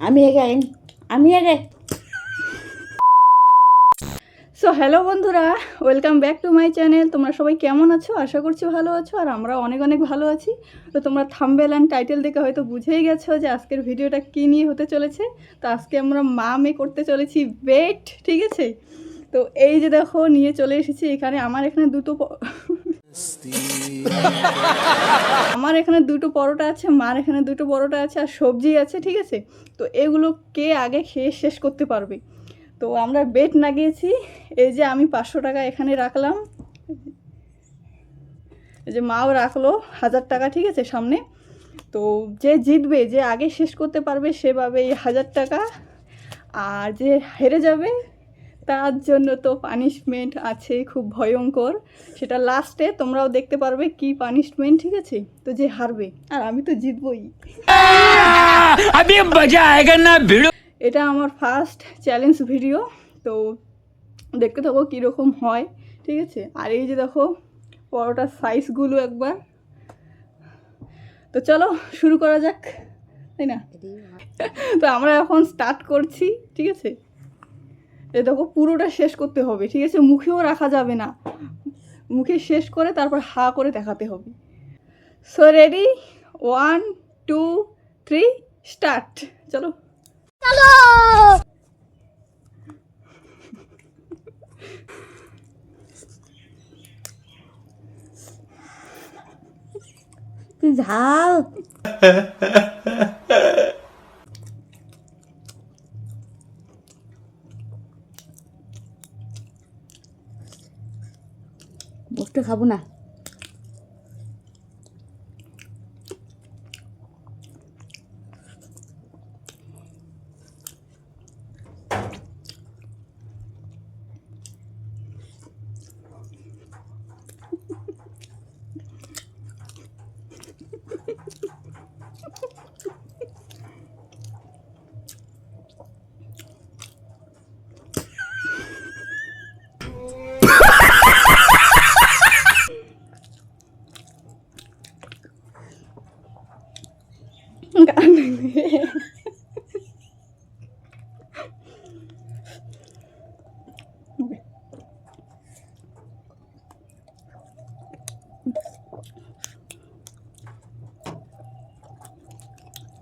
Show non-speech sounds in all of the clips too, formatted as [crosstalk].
আমি আগে আমি আগে সো হ্যালো বন্ধুরা welcome back to my channel তোমরা সবাই কেমন আছো? আশা করছি ভালো আছো, আর আমরা অনেক অনেক ভালো আছি। তো তোমরা থাম্বেল অ্যান্ড টাইটেল দেখে হয়তো বুঝেই গেছো যে আজকের ভিডিওটা কী নিয়ে হতে চলেছে। তো আজকে আমরা মা মেয়ে করতে চলেছি বেট ঠিক আছে? তো এই যে দেখো, নিয়ে চলে এসেছি এখানে। আমার এখানে দুটো আমার এখানে দুটো পরোটা আছে, মার এখানে দুটো পরোটা আছে, আর সবজি আছে, ঠিক আছে? তো এগুলো কে আগে খেয়ে শেষ করতে পারবে? তো আমরা বেট লাগিয়েছি, এই যে আমি পাঁচশো টাকা এখানে রাখলাম। এই যে মাও রাখল হাজার টাকা, ঠিক আছে, সামনে? তো যে জিতবে, যে আগে শেষ করতে পারবে সেভাবে এই হাজার টাকা। আর যে হেরে যাবে তার জন্য তো পানিশমেন্ট আছে খুব ভয়ঙ্কর। সেটা লাস্টে তোমরাও দেখতে পারবে কি পানিশমেন্ট ঠিক আছে? তো যে হারবে আর আমি তো জিতবই। এটা আমার ফার্স্ট চ্যালেঞ্জ ভিডিও তো দেখতে থাকো কীরকম হয় ঠিক আছে? আর এই যে দেখো পরোটার সাইজগুলো একবার। তো চলো শুরু করা যাক তাই না? তো আমরা এখন স্টার্ট করছি ঠিক আছে? এই দেখো পুরোটা শেষ করতে হবে ঠিক আছে? মুখেও রাখা যাবে না। মুখে শেষ করে তারপর হা করে দেখাতে হবে। So ready one two three start চলো! তুই ঝাল। [laughs] খাব না?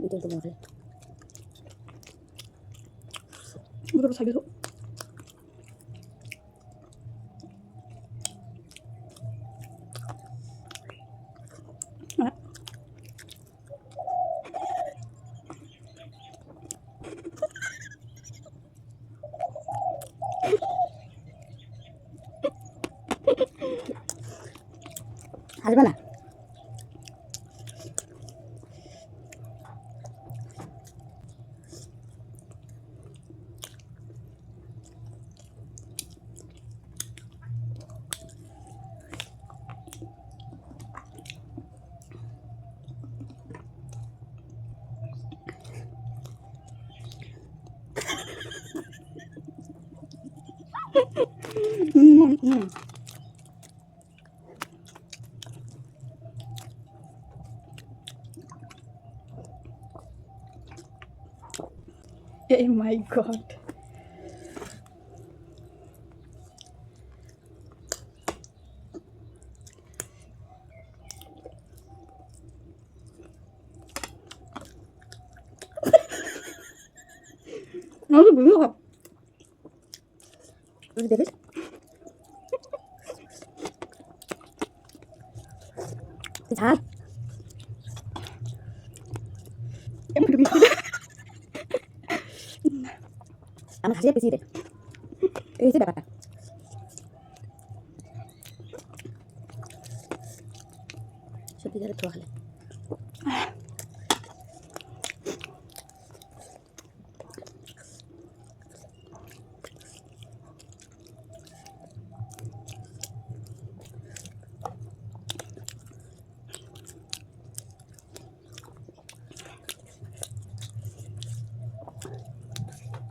এটা তো বলে দুটো সাইডে দাও। আহ, আসবে না হুম, হুম। এই মাই গড আমাকে বুঝতে হবে তুই দেখিস তুই ঝাল এমন আমি হাসিয়ে পেঁচিয়ে দে এই হচ্ছে ব্যাপারটা সত্যি করে তো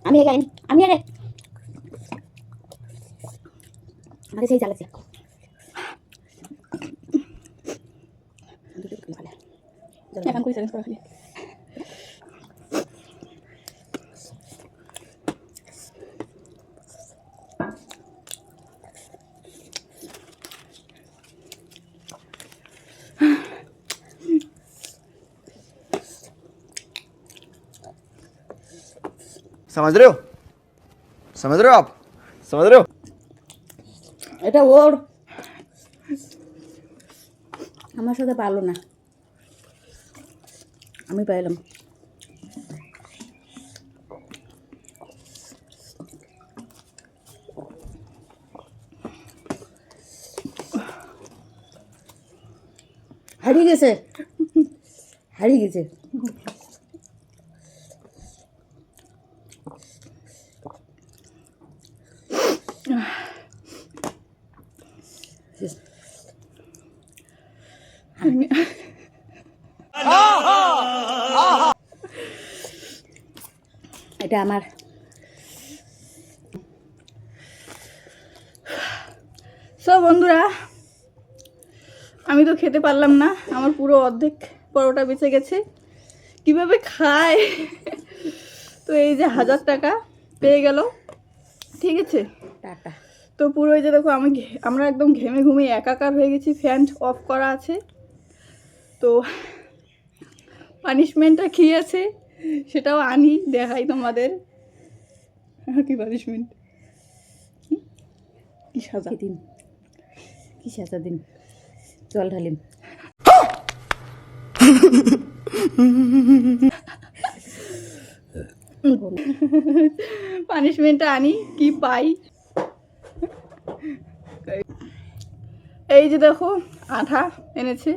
আমি আগে আইনি আমি আরে আমাকে সেই চালাচ্ছি समझ रहे हो समझ रहे हो आप समझ रहे हो এটা ওর আমার সাথে পারলো না আমি পাইলাম হারিয়ে গেছে হারিয়ে গেছে এটা আমার। সো বন্ধুরা আমি তো খেতে পারলাম না। আমার পুরো অর্ধেক পরোটা বেঁচে গেছে। কীভাবে খায়? তো এই যে হাজার টাকা পেয়ে গেল। ঠিক আছে? টাটা। তো পুরো এই যে দেখো আমি আমরা একদম ঘেমে ঘুমিয়ে একাকার হয়ে গেছি। ফ্যান অফ করা আছে। তো পানিশমেন্টটা কী আছে সেটাও আনি দেখাই তোমাদের। কি পানিশমেন্ট কি সাজা? দিন? কি সাজা দিন? জল ঢালিম। পানিশমেন্টটা আনি কি পাই? এই যে দেখো আঠা এনেছে।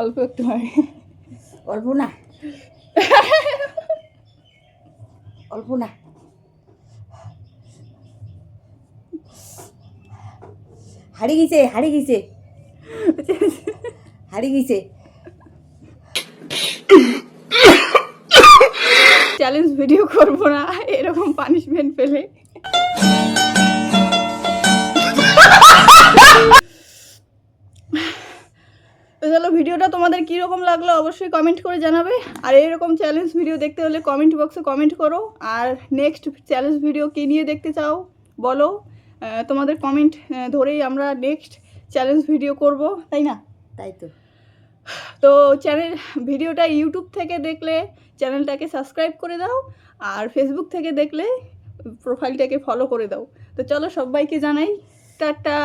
অল্প একটু হয়। অল্প না। অল্প না। হারিয়ে গেছে হারিয়ে গেছে। হারিয়ে গেছে। চ্যালেঞ্জ ভিডিও করব না এরকম পানিশমেন্ট পেলে। চলো ভিডিওটা তোমাদের কীরকম লাগল অবশ্যই কমেন্ট করে জানাবে। আর এরকম চ্যালেঞ্জ ভিডিও দেখতে হলে কমেন্ট বক্সে কমেন্ট করো। আর নেক্সট চ্যালেঞ্জ ভিডিও কী নিয়ে দেখতে চাও বলো। তোমাদের কমেন্ট ধরেই আমরা নেক্সট চ্যালেঞ্জ ভিডিও করব তাই না? তাই তো। তো চ্যানেল ভিডিওটা ইউটিউব থেকে দেখলে চ্যানেলটাকে সাবস্ক্রাইব করে দাও। আর ফেসবুক থেকে দেখলে প্রোফাইলটাকে ফলো করে দাও। তো চলো সবাইকে জানাই টাটা!